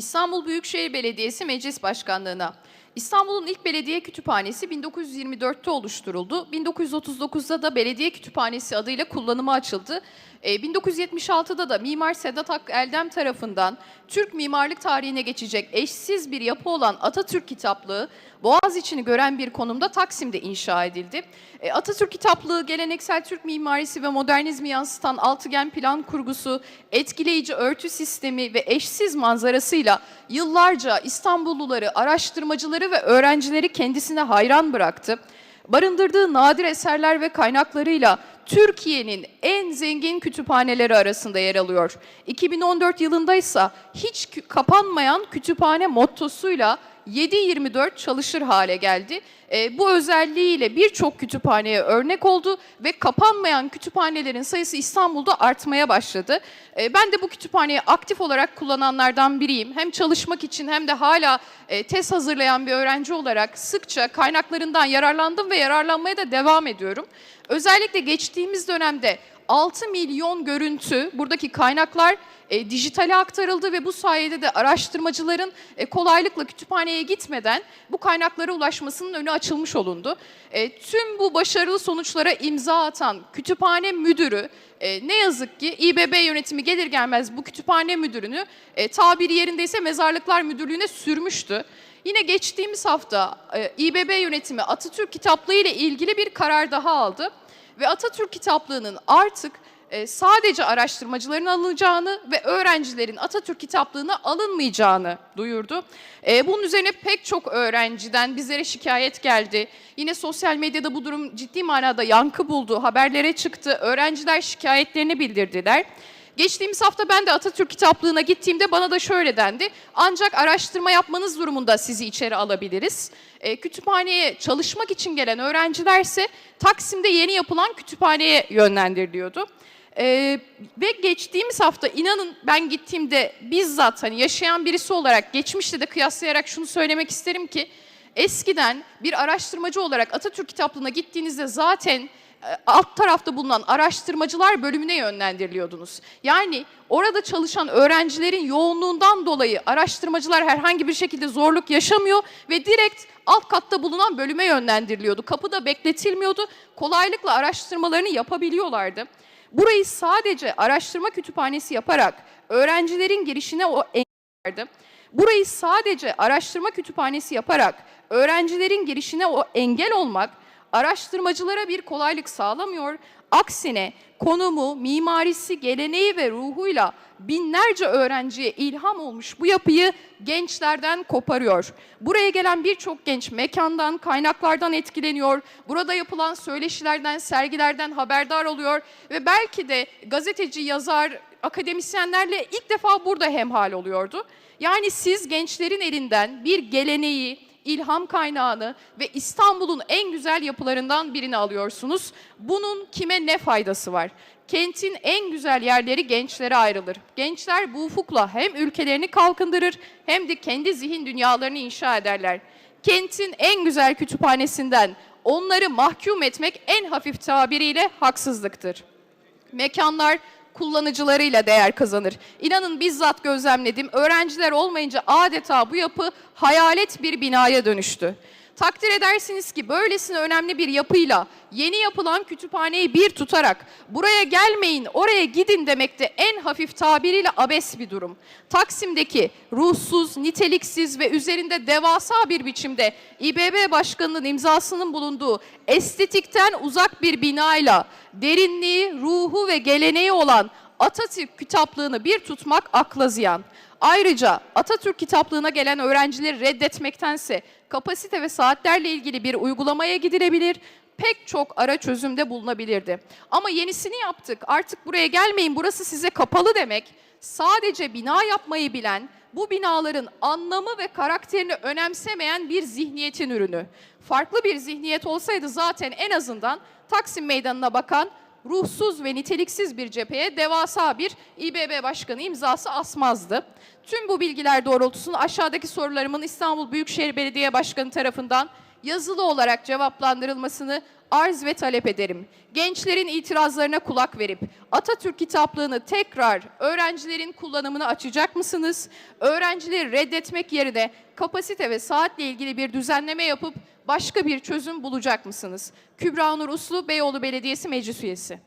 İstanbul Büyükşehir Belediyesi Meclis Başkanlığı'na. İstanbul'un ilk belediye kütüphanesi 1924'te oluşturuldu. 1939'da da belediye kütüphanesi adıyla kullanıma açıldı. E, 1976'da da Mimar Sedat Hakkı Eldem tarafından Türk mimarlık tarihine geçecek eşsiz bir yapı olan Atatürk kitaplığı Boğaziçi'ni gören bir konumda Taksim'de inşa edildi. E, Atatürk kitaplığı geleneksel Türk mimarisi ve modernizmi yansıtan altıgen plan kurgusu, etkileyici örtü sistemi ve eşsiz manzarasıyla yıllarca İstanbulluları, araştırmacıları ve öğrencileri kendisine hayran bıraktı. Barındırdığı nadir eserler ve kaynaklarıyla Türkiye'nin en zengin kütüphaneleri arasında yer alıyor. 2014 yılında ise hiç kapanmayan kütüphane mottosuyla 7-24 çalışır hale geldi. E, bu özelliğiyle birçok kütüphaneye örnek oldu ve kapanmayan kütüphanelerin sayısı İstanbul'da artmaya başladı. E, ben de bu kütüphaneyi aktif olarak kullananlardan biriyim. Hem çalışmak için hem de hala e, tez hazırlayan bir öğrenci olarak sıkça kaynaklarından yararlandım ve yararlanmaya da devam ediyorum. Özellikle geçtiğimiz dönemde 6 milyon görüntü, buradaki kaynaklar e, dijitale aktarıldı ve bu sayede de araştırmacıların e, kolaylıkla kütüphaneye gitmeden bu kaynaklara ulaşmasının önü açılmış olundu. E, tüm bu başarılı sonuçlara imza atan kütüphane müdürü e, ne yazık ki İBB yönetimi gelir gelmez bu kütüphane müdürünü e, tabiri yerindeyse mezarlıklar müdürlüğüne sürmüştü. Yine geçtiğimiz hafta e, İBB yönetimi Atatürk kitaplığı ile ilgili bir karar daha aldı ve Atatürk kitaplığının artık e, sadece araştırmacıların alınacağını ve öğrencilerin Atatürk kitaplığına alınmayacağını duyurdu. E, bunun üzerine pek çok öğrenciden bizlere şikayet geldi. Yine sosyal medyada bu durum ciddi manada yankı buldu, haberlere çıktı, öğrenciler şikayetlerini bildirdiler. Geçtiğimiz hafta ben de Atatürk kitaplığına gittiğimde bana da şöyle dendi. Ancak araştırma yapmanız durumunda sizi içeri alabiliriz. E, kütüphaneye çalışmak için gelen öğrencilerse Taksim'de yeni yapılan kütüphaneye yönlendiriliyordu. E, ve geçtiğimiz hafta inanın ben gittiğimde bizzat hani yaşayan birisi olarak geçmişte de kıyaslayarak şunu söylemek isterim ki eskiden bir araştırmacı olarak Atatürk kitaplığına gittiğinizde zaten alt tarafta bulunan araştırmacılar bölümüne yönlendiriliyordunuz. Yani orada çalışan öğrencilerin yoğunluğundan dolayı araştırmacılar herhangi bir şekilde zorluk yaşamıyor ve direkt alt katta bulunan bölüme yönlendiriliyordu. Kapıda bekletilmiyordu. Kolaylıkla araştırmalarını yapabiliyorlardı. Burayı sadece araştırma kütüphanesi yaparak öğrencilerin girişine o engellerdi. Burayı sadece araştırma kütüphanesi yaparak öğrencilerin girişine o engel olmak araştırmacılara bir kolaylık sağlamıyor. Aksine konumu, mimarisi, geleneği ve ruhuyla binlerce öğrenciye ilham olmuş bu yapıyı gençlerden koparıyor. Buraya gelen birçok genç mekandan, kaynaklardan etkileniyor. Burada yapılan söyleşilerden, sergilerden haberdar oluyor ve belki de gazeteci, yazar, akademisyenlerle ilk defa burada hemhal oluyordu. Yani siz gençlerin elinden bir geleneği, ilham kaynağını ve İstanbul'un en güzel yapılarından birini alıyorsunuz. Bunun kime ne faydası var? Kentin en güzel yerleri gençlere ayrılır. Gençler bu ufukla hem ülkelerini kalkındırır hem de kendi zihin dünyalarını inşa ederler. Kentin en güzel kütüphanesinden onları mahkum etmek en hafif tabiriyle haksızlıktır. Mekanlar kullanıcılarıyla değer kazanır. İnanın bizzat gözlemledim. Öğrenciler olmayınca adeta bu yapı hayalet bir binaya dönüştü. Takdir edersiniz ki böylesine önemli bir yapıyla yeni yapılan kütüphaneyi bir tutarak buraya gelmeyin oraya gidin demekte en hafif tabiriyle abes bir durum. Taksim'deki ruhsuz, niteliksiz ve üzerinde devasa bir biçimde İBB Başkanı'nın imzasının bulunduğu estetikten uzak bir binayla derinliği, ruhu ve geleneği olan Atatürk kitaplığını bir tutmak akla ziyan. Ayrıca Atatürk kitaplığına gelen öğrencileri reddetmektense kapasite ve saatlerle ilgili bir uygulamaya gidilebilir, pek çok ara çözümde bulunabilirdi. Ama yenisini yaptık. Artık buraya gelmeyin, burası size kapalı demek. Sadece bina yapmayı bilen, bu binaların anlamı ve karakterini önemsemeyen bir zihniyetin ürünü. Farklı bir zihniyet olsaydı zaten en azından Taksim Meydanı'na bakan ruhsuz ve niteliksiz bir cepheye devasa bir İBB Başkanı imzası asmazdı. Tüm bu bilgiler doğrultusunda aşağıdaki sorularımın İstanbul Büyükşehir Belediye Başkanı tarafından yazılı olarak cevaplandırılmasını arz ve talep ederim. Gençlerin itirazlarına kulak verip Atatürk kitaplığını tekrar öğrencilerin kullanımına açacak mısınız? Öğrencileri reddetmek yerine kapasite ve saatle ilgili bir düzenleme yapıp başka bir çözüm bulacak mısınız? Kübra Nur Uslu, Beyoğlu Belediyesi Meclis Üyesi.